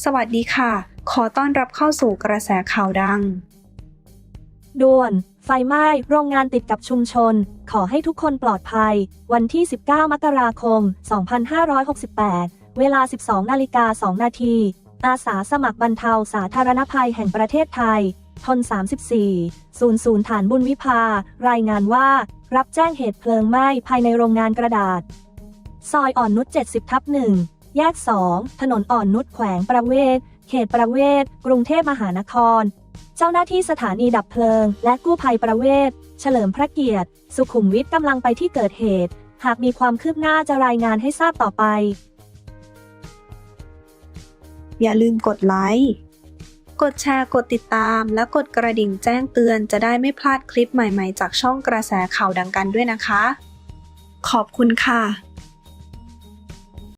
สวัสดีค่ะ ขอต้อนรับเข้าสู่กระแสข่าวดัง ด่วน ไฟไหม้ โรงงานติดกับชุมชน ขอให้ทุกคนปลอดภัย วันที่ 19 มกราคม 2568 เวลา 12นาฬิกา2นาทีอาสาสมัครบรรเทาสาธารณภัยแห่งประเทศไทย ทน 34 00 ฐานบุญวิภา รายงานว่า รับแจ้งเหตุเพลิงไหม้ภายในโรงงานกระดาษ ซอยอ่อนนุช 70 ทับ1 แยก 2 ถนนอ่อนนุชแขวงประเวศ เขตประเวศ กรุงเทพมหานคร เจ้าหน้าที่สถานีดับเพลิง และกู้ภัยประเวศ เฉลิมพระเกียรติ สุขุมวิทกำลังไปที่เกิดเหตุ หากมีความคืบหน้าจะรายงานให้ทราบต่อไป อย่าลืมกดไลค์ กดแชร์ กดติดตาม และกดกระดิ่งแจ้งเตือนจะได้ไม่พลาดคลิปใหม่ๆ จากช่องกระแสข่าวดังกันด้วยนะคะ ขอบคุณค่ะ